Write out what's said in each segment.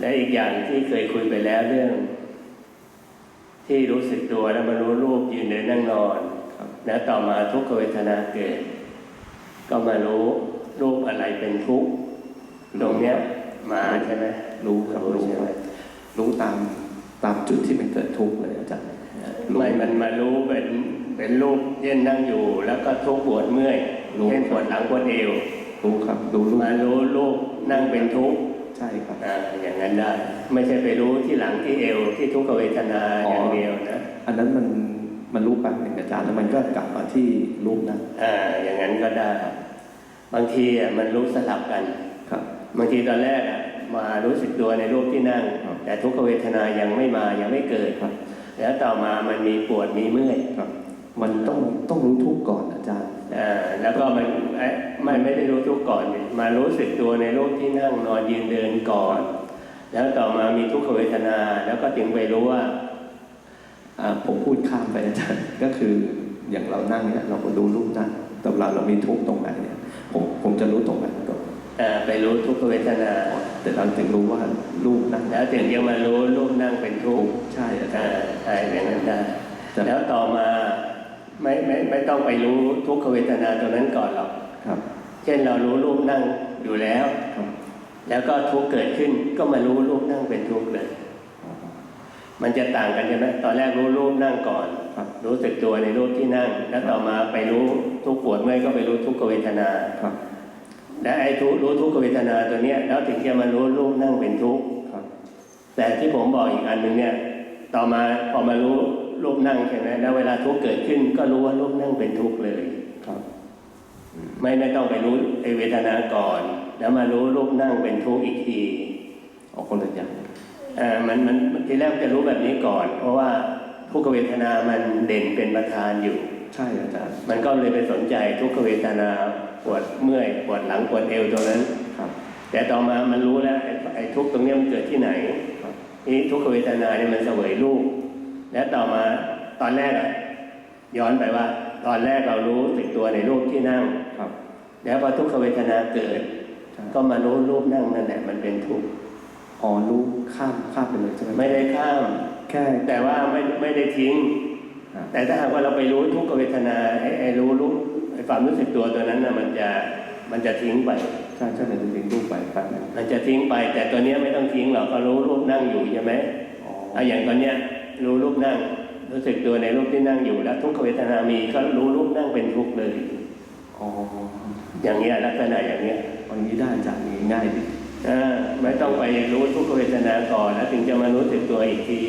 และอีกอย่างที่เคยคุยไปแล้วเรื่อง ที่รู้สึกตัวแล้วมารู้รูปยืนเดินนั่งนอนครับแล้วต่อมาทุกขเวทนาเกิด ก็มารู้รูปอะไรเป็นทุกข์ตรงเนี้ยมาใช่ไหมรู้ครับรู้ใช่คไหมรับรู้ตามตามจุดที่มันเกิดทุกข์เลยอาจารย์รู้ไม่มันมารู้เป็นเป็นรูปเช่นนั่งอยู่ แล้วก็ทุกข์ปวดเมื่อยรู้เช่นปวดหลังปวดเอวรู้ครับรู้รู้มารู้รูปนั่งเป็นทุกข์ ใช่ครับอ่าอย่างนั้นได้ ไม่ใช่ไปรู้ที่หลังที่เอวที่ทุกขเวทนาอ๋อออย่างเดียวนะอันนั้นมันมันรู้แป๊บหนึ่งอาจารย์แล้วมันก็กลับมาที่รูปนั้นอ่าอย่างนั้นก็ได้ บางทีอะมันรู้สลับกันครับ บางทีตอนแรกอะมารู้สึกตัวในรูปที่นั่งครับแต่ทุกขเวทนายังไม่มายังไม่เกิดครับ แล้วต่อมามันมีปวดมีเมื่อยครับ มันต้องต้องรู้ทุกข์ก่อนอาจารย์อ่าแล้วก็มัน เอ๊ะไม่ไม่ได้รู้ทุกข์ก่อนนี่มารู้สึกตัวในรูปที่นั่งนอนยืนเดินก่อน แล้วต่อมามีทุกขเวทนา แล้วก็ถึงไปรู้ว่าอ่าผมพูดข้ามไปอาจารย์ก็คืออย่างเรานั่งเนี่ยเราก็ดูรูปนั่งแต่เวลาเรามีทุกข์ตรงไหนเนี่ยผมผมจะรู้ตรงนั้นก่อนอ่าไปรู้ทุกขเวทนา แต่เราถึงรู้ว่ารูปนั่งแล้วถึงจะมารู้รูปนั่งเป็นทุกข์ใช่อาจาอ่ารย์ใช่อย่างนั้นได้แต่แล้วต่อมา ไม่ไม่ไม่ต้องไปรู้ทุกขเวทนาตรงนั้นก่อนหรอกครับ เช่นเรารู้รูปนั่งอยู่แล้วครับแล้วก็ทุกข์เกิดขึ้นก็มารู้รูปนั่งเป็นทุกข์เลยอ๋อมันจะต่างกันใช่ไหมตอนแรกรู้รูปนั่งก่อนครับรู้สึกตัวในรูปที่นั่ง แล้วต่อมาไปรู้ทุกข์ปวดเมื่อยก็ไปรู้ทุกขเวทนาครับและไอ้ทุกข์รู้ทุกขเวทนาตัวเนี้ยแล้วถึงจะมารู้รูปนั่งเป็นทุกข์ครับแต่ที่ผมบอกอีกอันหนึ่งเนี่ย ต่อมาพอมารู้ รูปนั่งใช่ไหมแล้วเวลาทุกข์เกิดขึ้น ก็รู้ว่ารูปนั่งเป็นทุกข์เลยครับ ไม่ไม่ต้องไปรู้ไอ้เวทนาก่อน แล้วมารู้รูปนั่งเป็นทุกข์อีกทีออกคนละอย่างอ่ามันมันทีแรกจะรู้แบบนี้ก่อน เพราะว่าทุกขเวทนามันเด่นเป็นประธานอยู่ ใช่อาจารย์มันก็เลยไปสนใจทุกขเวทนาปวดเมื่อยปวดหลังปวดเอวตรงนั้นครับ แต่ต่อมามันรู้แล้วไอ้ไอ้ทุกข์ตรงเนี้ยมันเกิดที่ไหนครับนี่ทุกขเวทนาเนี่ยมันเสวยรูป และต่อมาตอนแรกอะย้อนไปว่า ตอนแรกเรารู้สึกตัวในรูปที่นั่งครับ แล้วพอทุกขเวทนาเกิดใช่ก็มารู้รูปนั่งนั่นแหละมันเป็นทุกข์อ๋อรู้ข้ามข้ามไปเลยใช่ไหมไม่ได้ข้ามแค่แต่ว่าไม่ไม่ได้ทิ้งครับแต่ถ้าหากว่าเราไปรู้ทุกขเวทนาไอ้ไอ้รู้รู้ไอ้ความรู้สึกตัวตัวนั้นน่ะมันจะมันจะทิ้งไปใช่ใช่มันจะดึงรูปไปแป๊บนึงมันจะทิ้งไป แต่ตัวเนี้ยไม่ต้องทิ้งหรอกก็รู้รูปนั่งอยู่ใช่ไหมอ๋อเอาอย่างตอนเนี้ย รู้รูปนั่ง รู้สึกตัวในรูปที่นั่งอยู่แล้ว ทุกขเวทนามีก็รู้รูปนั่งเป็นทุกข์เลยอ๋ออย่างเงี้ยลักษณะอย่างเงี้ยวันนี้ได้อาจารย์อย่างนี้ง่ายดีอ่าไม่ต้องไปรู้ทุกขเวทนาก่อนแล้วถึงจะมารู้สึกตัวอีกที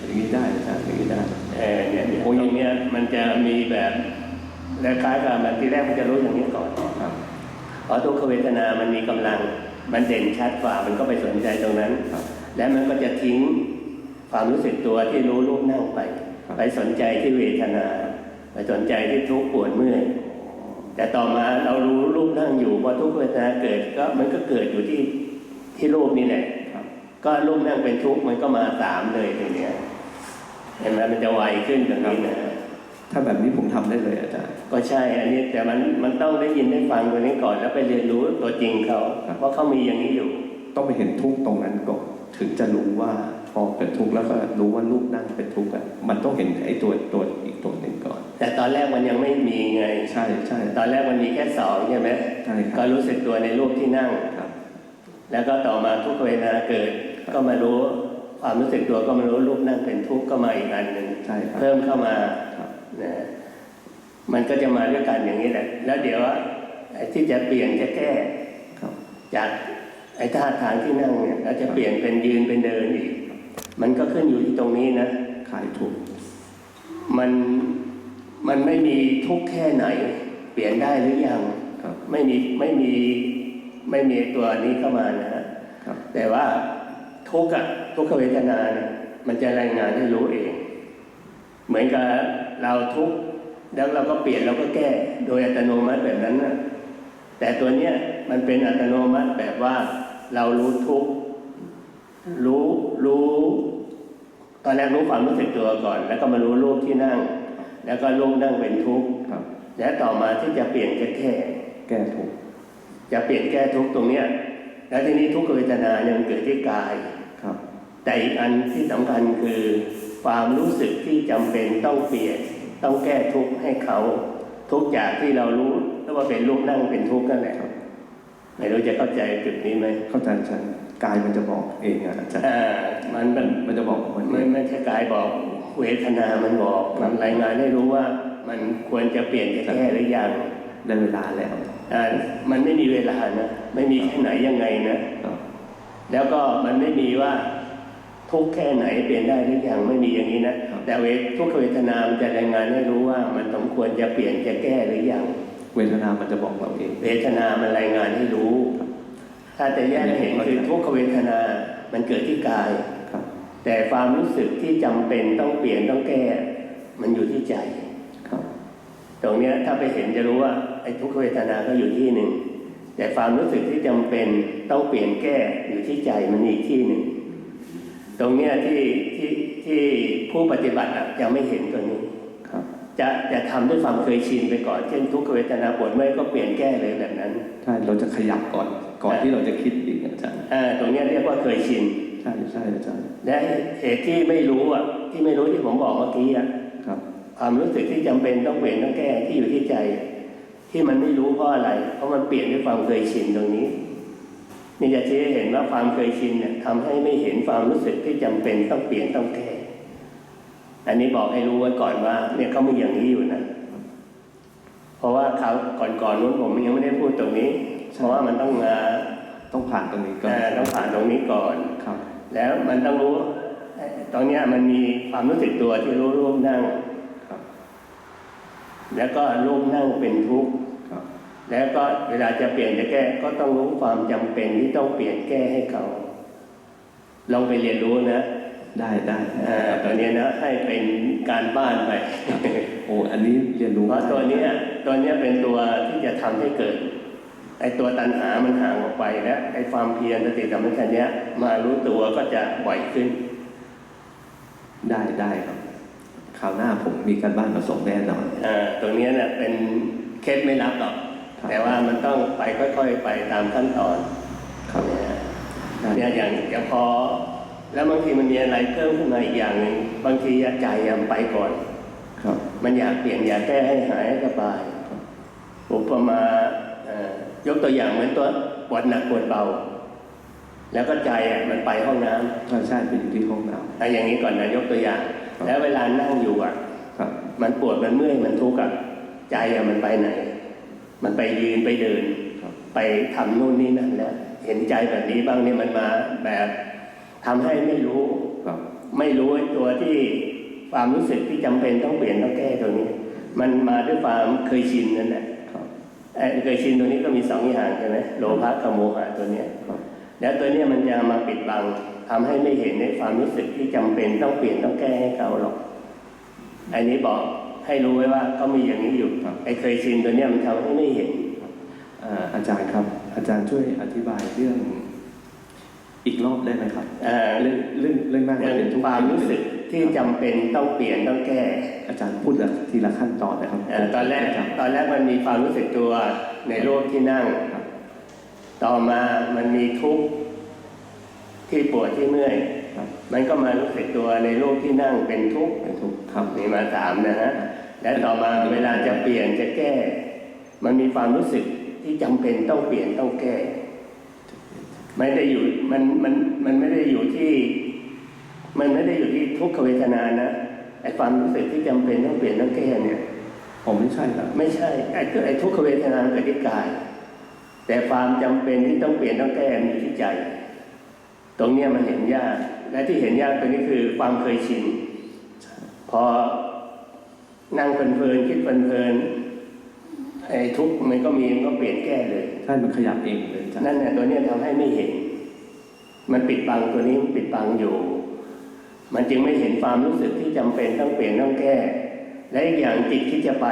อย่างนี้ได้อาจารย์อย่างนี้ได้เออเนี่ยเนี่ยโอ้ตยรงเนี้ยมันจะมีแบบและคล้ายกับมันที่แรกมันจะรู้อย่างนี้ก่อนครับเพราะทุกขเวทนามันมีกำลัง มันเด่นชัดกว่ามันก็ไปสนใจตรงนั้นครับและมันก็จะทิ้ง ความรู้สึกตัวที่รู้รูปนั่งไปครับไปสนใจที่เวทนา ไปสนใจที่ทุกข์ปวดเมื่อยแต่ต่อมาเรารู้รูปนั่งอยู่พอทุกขเวทนาเกิดก็มันก็เกิดอยู่ที่ที่รูปนี่แหละครับก็รูปนั่งเป็นทุกข์มันก็มาสามเลยทีเนี้ยเห็นไหมมันจะไวขึ้นตรงนี้นะถ้าแบบนี้ผมทำได้เลยอาจารย์ก็ใช่ อันนี้แต่มันมันต้องได้ยินได้ฟังตัวนี้ก่อนแล้วไปเรียนรู้ตัวจริงเขาครับเพราะเขามีอย่างนี้อยู่ ต้องไปเห็นทุกข์ตรงนั้นก่อนถึงจะรู้ว่า พอเป็นทุกข์แล้วก็รู้ว่ารูปนั่งเป็นทุกข์อะมันต้องเห็นไอ้ตัวตัวอีกตัวหนึ่งก่อน แต่ตอนแรกมันยังไม่มีไงใช่ใช่ตอนแรกมันมีแค่สองใช่ไหมใช่คก็รับรู้สึกตัวในรูปที่นั่งครับ แล้วก็ต่อมาทุกขเวทนาเกิดก็มารู้ความรู้สึกตัวก็มารู้รูปนั่งเป็นทุกข์ก็มาอีกอันหนึ่งใช่ครับเพิ่มเข้ามาครับนะมันก็จะมาด้วยกันอย่างนี้แหละ แล้วเดี๋ยวไอ้ที่จะเปลี่ยนจะแก้ครับจากไอ้ท่าทางที่นั่งเนี่ยเราจะเปลี่ยนเป็นยืนเป็นเดินอีก มันก็ขึ้นอยู่ที่ตรงนี้นะ ขายทุกข์มันมันไม่มีทุกข์แค่ไหน เปลี่ยนได้หรือยังครับไม่มีไม่มีไม่มีตัวนี้เข้ามานะฮะครับแต่ว่าทุกข์อะทุกขเวทนาเนี่ยมันจะรายงานให้รู้เอง เหมือนกับเราทุกข์แล้วเราก็เปลี่ยนเราก็แก้ โดยอัตโนมัติแบบนั้นนะแต่ตัวเนี้ยมันเป็นอัตโนมัติแบบว่าเรารู้ทุกข์รู้รู้ ตอนแรกรู้ความรู้สึกตัวก่อน แล้วก็มารู้รูปที่นั่ง แล้วก็รูปนั่งเป็นทุกข์ครับ และต่อมาที่จะเปลี่ยนจะแก้แก้ทุกข์จะเปลี่ยนแก้ทุกข์ตรงเนี้ยแล้วทีนี้ทุกขเวทนาเนี่ยมันเกิดที่กายแต่อีกอันที่สำคัญคือความรู้สึกที่จำเป็นต้องเปลี่ยนต้องแก้ทุกข์ให้เขาทุกจากที่เรารู้แล้วว่าเป็นรูปนั่งเป็นทุกข์นั่นแหละครับไม่รู้จะเข้าใจจุดนี้ไหมเข้าใจอาจารย์ กายมันจะบอกเองอะอาจารย์อ่ามันมันมันจะบอกมันไม่ไม่ใช่กายบอกเวทนามันบอกมันรายงานให้รู้ว่า มันควรจะเปลี่ยนจะแก้หรือยังได้เวลาแล้วอ่ามันไม่มีเวลานะไม่มีแค่ไหนยังไงนะครับแล้วก็มันไม่มีว่าทุกข์แค่ไหนเปลี่ยนได้หรือยังไม่มีอย่างนี้นะแต่เวททุกขเวทนามันจะรายงานให้รู้ว่า มันสมควรจะเปลี่ยนจะแก้หรือยังเวทนามันจะบอกเราเอง เวทนามันรายงานให้รู้ ถ้าจะแยกให้เห็นคือทุกขเวทนา มันเกิดที่กายครับแต่ความรู้สึกที่จำเป็นต้องเปลี่ยนต้องแก้ มันอยู่ที่ใจครับตรงเนี้ยถ้าไปเห็นจะรู้ว่าไอ้ทุกขเวทนาก็อยู่ที่หนึ่ง แต่ความรู้สึกที่จำเป็นต้องเปลี่ยนแก้อยู่ที่ใจมันอีกที่หนึ่ง ตรงเนี้ยที่ที่ที่ผู้ปฏิบัติอะยังไม่เห็นตัวนี้ครับจะจะทำด้วยความเคยชินไปก่อน เช่นทุกขเวทนาปวดเมื่อยก็เปลี่ยนแก้เลยแบบนั้นใช่เราจะขยับก่อน ก่อนที่เราจะคิดอีกอาจารย์อ่าตรงเนี้ยเรียกว่าเคยชิน ใช่ใช่อาจารย์ และเหตุที่ไม่รู้อะ ที่ไม่รู้ที่ผมบอกเมื่อกี้อะครับความรู้สึกที่จำเป็นต้องเปลี่ยนต้องแก้ที่อยู่ที่ใจ ที่มันไม่รู้เพราะอะไร เพราะมันเปลี่ยนด้วยความเคยชินตรงนี้นี่จะชี้ให้เห็นว่าความเคยชินเนี่ยทำให้ไม่เห็นความรู้สึกที่จำเป็นต้องเปลี่ยนต้องแก้อันนี้บอกให้รู้ไว้ก่อนว่า เนี่ยเขามีอย่างนี้อยู่นะ เพราะว่าเขาก่อนๆนู้นผมยังไม่ได้พูดตรงนี้ เพราะว่ามันต้องมาต้องผ่านตรงนี้ก่อนเอ่อต้องผ่านตรงนี้ก่อนครับ แล้วมันต้องรู้เอ่อตอนเนี้ยมันมีความรู้สึกตัวที่รู้รูปนั่งครับ แล้วก็รูปนั่งเป็นทุกข์ครับแล้วก็เวลาจะเปลี่ยนจะแก้ก็ต้องรู้ความจำเป็นที่ต้องเปลี่ยนแก้ให้เขาลองไปเรียนรู้นะได้ได้อ่าตอนนี้ยนะให้เป็นการบ้านไปโอ้อันนี้เรียนรู้เพราะตัวเนี้ยตัวเนี้ยเป็นตัวที่จะทำให้เกิด ไอ้ตัวตัณหามันห่างออกไปแล้วไอ้ความเพียรสติสัมปชัญญะมารู้ตัวก็จะบ่อยขึ้น ได้ได้ครับคราวหน้าผมมีการบ้านมาส่งแน่นอนอ่าตรงเนี้ยเนี่ยเป็นเคสไม่รับหรอกครับแต่ว่ามันต้องไปค่อยๆไปตามขั้นตอนครับเนี่ยได้เนี่ยอย่างอย่างพอ แล้วบางทีมันมีอะไรเพิ่มขึ้นมาอีกอย่างหนึ่งบางทีใจมันไปก่อน ครับ มันอยากเปลี่ยนอยากแก้ให้หายให้สบายอุปมาเอ่อ ยกตัวอย่างเหมือนตัวปวดหนักปวดเบา แล้วก็ใจอะมันไปห้องน้ำใช่ใช่ไปอยู่ที่ห้องน้อะอย่างนี้ก่อนนะยกตัวอย่างครับแล้วเวลานั่งอยู่อะำครับมันปวดมันเมื่อยมันทุกข์อะใจอะมันไปไหน มันไปยืนไปเดินครับไปทำนู่นนี่นั่นแล้วเห็นใจแบบนี้บ้างเนี่ยมันมาแบบทำให้ไม่รู้ครับไม่รู้ไอ้ตัวที่ความรู้สึกที่จำเป็นต้องเปลี่ยนต้องแก้ตัวนี้ มันมาด้วยความเคยชินนั่นแหละครับ ไอ้เคยชินตัวนี้ก็มีสองอย่างใช่ไหมโลภะกับโมหะตัวเนี้ยครับแล้วตัวเนี้ยมันจะมาปิดบังทำให้ไม่เห็นในความรู้สึกที่จำเป็นต้องเปลี่ยนต้องแก้ให้เขาหรอกอันนี้บอกให้รู้ไว้ว่าก็มีอย่างนี้อยู่ไอ้เคยชินตัวเนี้ยมันทำให้ไม่เห็นอ่าอาจารย์ครับ อาจารย์ช่วยอธิบายเรื่องอีกรอบได้ไหมครับอ่าเรื่องเรื่องเรื่องนั่งเรื่องเป็นทุกข์ความรู้สึก ที่จำเป็นต้องเปลี่ยนต้องแก้อาจารย์พูดละทีละขั้นตอนนะครับเอ่อตอนแรกครับตอนแรกมันมีความรู้สึกตัวในรูปที่นั่ง ครับต่อมามันมีทุกข์ที่ปวดที่เมื่อย ครับมันก็มารู้สึกตัวในรูปที่นั่งเป็นทุกข์เป็นทุกข์ครับ มีมาสามนะฮะและต่อมาเวลาจะเปลี่ยนจะแก้ มันมีความรู้สึกที่จำเป็นต้องเปลี่ยนต้องแก้ ไม่ได้อยู่มันมันมันไม่ได้อยู่ที่ มันไม่ได้อยู่ที่ทุกขเวทนานะไอ้ความรู้สึกที่จำเป็นต้องเปลี่ยนต้องแก้เนี่ยผมไม่ใช่ครับไม่ใช่ไอ้คือไอ้ทุกขเวทนาเกิดที่กาย แต่ความจำเป็นที่ต้องเปลี่ยนต้องแก้มันอยู่ที่ใจ ตรงเนี้ยมันเห็นยาก และที่เห็นยากตรงนี้คือความเคยชินพอนั่งเพลินๆคิดเพลินๆไอ้ทุกข์มันก็มีมันก็เปลี่ยนแก้เลยใช่มันขยับเองเลยอาจารย์นั่นเนี่ยตัวเนี้ยทำให้ไม่เห็น มันปิดบังตัวนี้มันปิดบังอยู่ มันจึงไม่เห็นความรู้สึกที่จำเป็นต้องเปลี่ยนต้องแก้ และอีกอย่างจิตคิดจะไป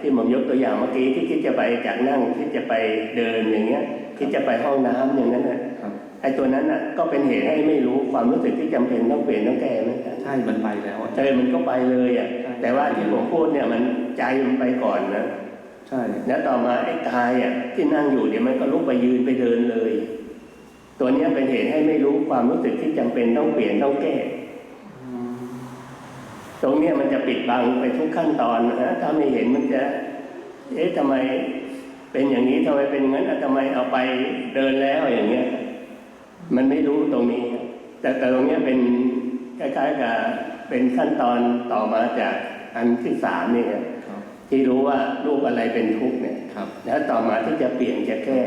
ที่ผมยกตัวอย่างเมื่อกี้ที่คิดจะไปจากนั่งคิดจะไปเดินอย่างเงี้ยคิดจะไปห้องน้ำอย่างนั้นน่ะครับไอ้ตัวนั้นน่ะก็เป็นเหตุให้ไม่รู้ความรู้สึกที่จำเป็นต้องเปลี่ยนต้องแก้เหมือนกันใช่มันไปแล้วอาเอจารย์อมันก็ไปเลยอะใช่แต่ว่าที่ผมพูดเนี่ยมันใจมันไปก่อนนะใช่แล้วต่อมาไอ้กายอะที่นั่งอยู่เดี๋ยวมันก็ลุกไปยืนไปเดินเลย ตัวเนี้ยเป็นเหตุให้ไม่รู้ความรู้สึกที่จำเป็นต้องเปลี่ยนต้องแก้ ตรงเนี้ยมันจะปิดบังไปทุกขั้นตอนนะถ้าไม่เห็นมันจะ เอ๊ะทำไมเป็นอย่างนี้ทำไมเป็นอย่างนั้นอะทำไมเอาไปเดินแล้วอย่างเงี้ย มันไม่รู้ตรงนี้ แต่แต่ตรงเนี้ยเป็นคล้ายๆกับเป็นขั้นตอนต่อมาจากอันที่สามนี่ครับครับที่รู้ว่ารูปอะไรเป็นทุกข์เนี่ยครับแล้วต่อมาที่จะเปลี่ยนจะแก้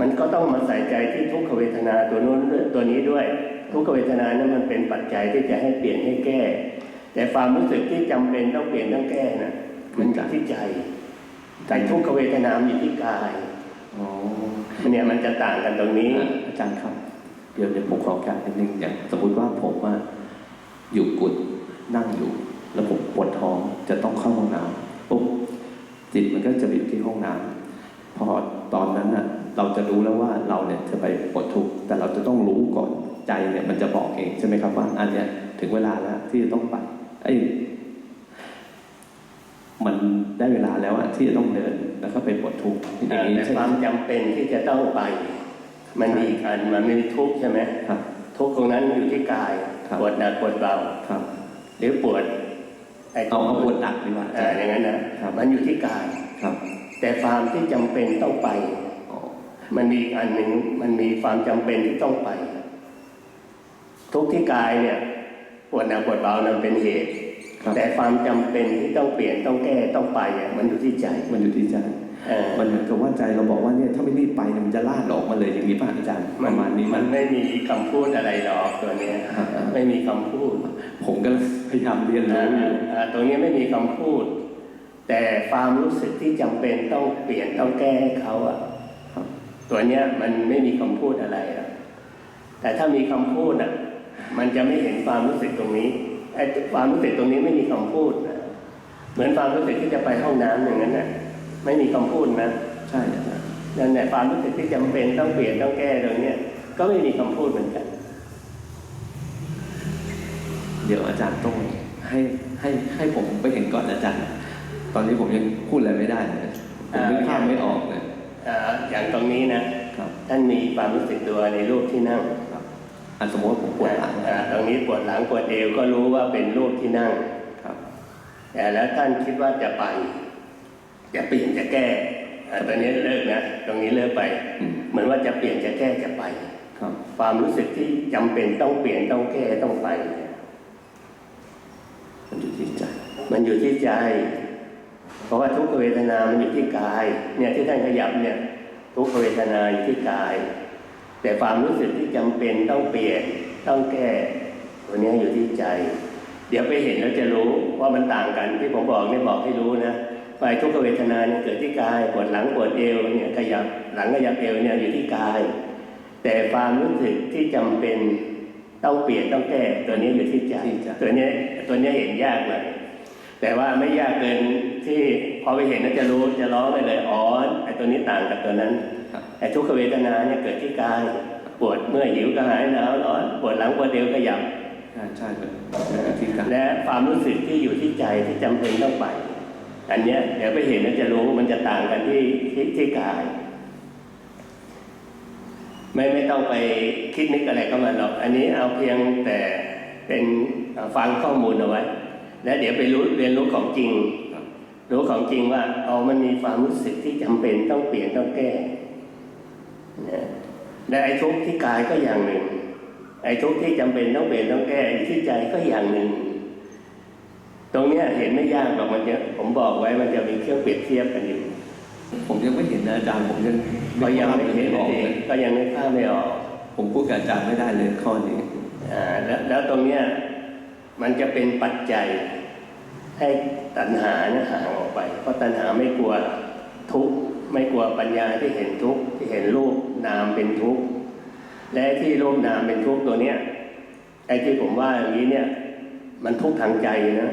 มันก็ต้องมาใส่ใจที่ทุกขเวทนาตัวนู้นด้วยตัวนี้ด้วย ทุกขเวทนานั้นมันเป็นปัจจัยที่จะให้เปลี่ยนให้แก้ แต่ความรู้สึกที่จำเป็นต้องเปลี่ยนต้องแก้น่ะมันอยู่ที่ใจแต่ทุกขเวทนามันอยู่ที่กายอ๋อเนี่ยมันจะต่างกันตรงนี้อะอาจารย์ครับ เดี๋ยวเดี๋ยวผมขอการนิดนึงอย่างสมมติว่าผมว่าอยู่กุดนั่งอยู่ แล้วผมปวดท้องจะต้องเข้าห้องน้ำปุ๊บจิตมันก็จะไปอยู่ที่ห้องน้ำพอตอนนั้นน่ะ เราจะรู้แล้วว่าเราเนี่ยจะไปปวดทุกข์แต่เราจะต้องรู้ก่อนใจเนี่ยมันจะบอกเองใช่ไหมครับว่าอันเนี้ยถึงเวลาแล้วที่จะต้องไป ไอ้ยมันได้เวลาแล้วอะที่จะต้องเดินแล้วก็ไปปวดทุกข์อย่างนี้แต่ใช่ไหคมวามจำเป็นที่จะต้องไป มันมีอีกอันมันไม่ได้ทุกข์ใช่ไหมครับทุกข์ตรงนั้นอยู่ที่กายครับ ปวดหนักปวดเบา ครับ หรือปวดไอ้เอาเอาปวดหนักดีกว่า อ่าอย่างนั้นนะครับ มันอยู่ที่กาย ครับแต่ความที่จำเป็นต้องไป อ๋อมันมีอีกอันหนึ่งมันมีความจำเป็นที่ต้องไป ทุกข์ที่กายเนี่ย ปวดหนักปวดเบานั้นเป็นเหตุครับแต่ความจำเป็นที่ต้องเปลี่ยนต้องแก้ต้องไปอะมันอยู่ที่ใจมันอยู่ที่ใจเออมันเหมือนกับว่าใจเราบอกว่าเนี่ยถ้าไม่รีบไปเนี่ยมันจะลาดออกมาเลยอย่างนี้ป่ะอาจารย์ปมันระมาณนี้มัมันนไม่มีคำพูดอะไรหรอกตัวเนี้ยอ่าอ่าไม่มีคำพูด ผมก็พยายามเรียนรู้อ่าอยู่อ่าตรงนี้ไม่มีคำพูด แต่ความรู้สึกที่จำเป็นต้องเปลี่ยนต้องแก้ให้เขาอะครับตัวเนี้ยมันไม่มีคำพูดอะไรอะแต่ถ้ามีคำพูดอะ มันจะไม่เห็นความรู้สึกตรงนี้ไอ้ความรู้สึกตรงนี้ไม่มีคำพูดนะเหมือนความรู้สึกที่จะไปห้องน้ำอย่างนั้นน่ะ ไม่มีคำพูดนะใช่อาจารย์นั่นแหละความรู้สึกที่จำเป็นต้องเปลี่ยนต้องแก้ตรงเนี้ยก็ไม่มีคำพูดเหมือนกัน เดี๋ยวอาจารย์ต้องให้ให้ให้ผมไปเห็นก่อนอาจารย์ ตอนนี้ผมยังพูดอะไรไม่ได้เลยผมนึกภาพไม่ออกเลยอ่าอย่างตรงนี้นะครับท่านมีความรู้สึกตัวในรูปที่นั่งครับอัน สมมติว่าผมปวดหลังอ่าตรงนี้ปวดหลังปวดเอวก็รู้ว่าเป็นรูปที่นั่งครับแต่แล้วท่านคิดว่าจะไปจะเปลี่ยนจะแก้อ่าตอนนี้เลิกนะตรงนี้เลิกไปอืมเหมือนว่าจะเปลี่ยนจะแก้จะไปครับความรู้สึกที่จำเป็นต้องเปลี่ยนต้องแก้ต้องไปเนี่ยมันอยู่ที่ใจมันอยู่ที่ใจ เพราะว่าทุกขเวทนามันอยู่ที่กาย เนี่ยที่ท่านขยับเนี่ย ทุกขเวทนาอยู่ที่กาย แต่ความรู้สึกที่จำเป็นต้องเปลี่ยนต้องแก้ตัวเนี้ยอยู่ที่ใจ เดี๋ยวไปเห็นแล้วจะรู้ว่ามันต่างกันที่ผมบอกเนี่ยบอกให้รู้นะฝ่ายทุกขเวทนาเนี่ยเกิดที่กายปวดหลังปวดเอวเนี่ยขยับหลังขยับเอวเนี่ยอยู่ที่กาย แต่ความรู้สึกที่จำเป็นต้องเปลี่ยนต้องแก้ตัวนี้อยู่ที่ใจตัวเนี้ยตัวเนี้ยเห็นยากหน่อยแต่ว่าไม่ยากเกิน ที่พอไปเห็นแล้วจะรู้จะร้องได้เลยอ๋อไอ้ตัวนี้ต่างกับตัวนั้นครับไอ้ทุกขเวทนาเนี่ยเกิดที่กายปวดเมื่อยหิวกระหายหนาวร้อนปวดหลังปวดเอวขยับใช่ใช่มันมันอยู่ที่ใจและความรู้สึกที่อยู่ที่ใจที่จำเป็นต้องไป อันเนี้ยเดี๋ยวไปเห็นแล้วจะรู้มันจะต่างกันที่ที่ที่กาย ไม่ไม่ต้องไปคิดนึกอะไรก็มาหรอกอันนี้เอาเพียงแต่เป็นเอ่อฟังข้อมูลเอาไว้ แล้วเดี๋ยวไปรู้เรียนรู้ของจริง รู้ของจริงว่าเอามันมีความรู้สึกที่จำเป็นต้องเปลี่ยนต้องแก้นะและไอ้ทุกข์ที่กายก็อย่างหนึ่ง ไอ้ทุกข์ที่จำเป็นต้องเปลี่ยนต้องแก้อยู่ที่ใจก็อย่างหนึ่ง ตรงเนี้ยเห็นไม่ยากหรอกมันจะผมบอกไว้มันจะมีเครื่องเปรียบเทียบกันอยู่ ผมยังไม่เห็นนะอาจารย์ผมยังก็ยังไม่เห็นออกเอเลงยก็ยังนึกภาพไม่ออก ผมพูดกับอาจารย์ไม่ได้เลยข้อนี้อ่าแล้วแล้วตรงเนี้ยมันจะเป็นปัจจัย ให้ตัณหาเนี่ยห่างออกไป เพราะตัณหาไม่กลัวทุกข์ไม่กลัวปัญญาที่เห็นทุกข์ที่เห็นรูปนามเป็นทุกข์และที่รูปนามเป็นทุกข์ตัวเนี้ยไอ้ที่ผมว่าอย่างนี้เนี่ยมันทุกข์ทางใจนะ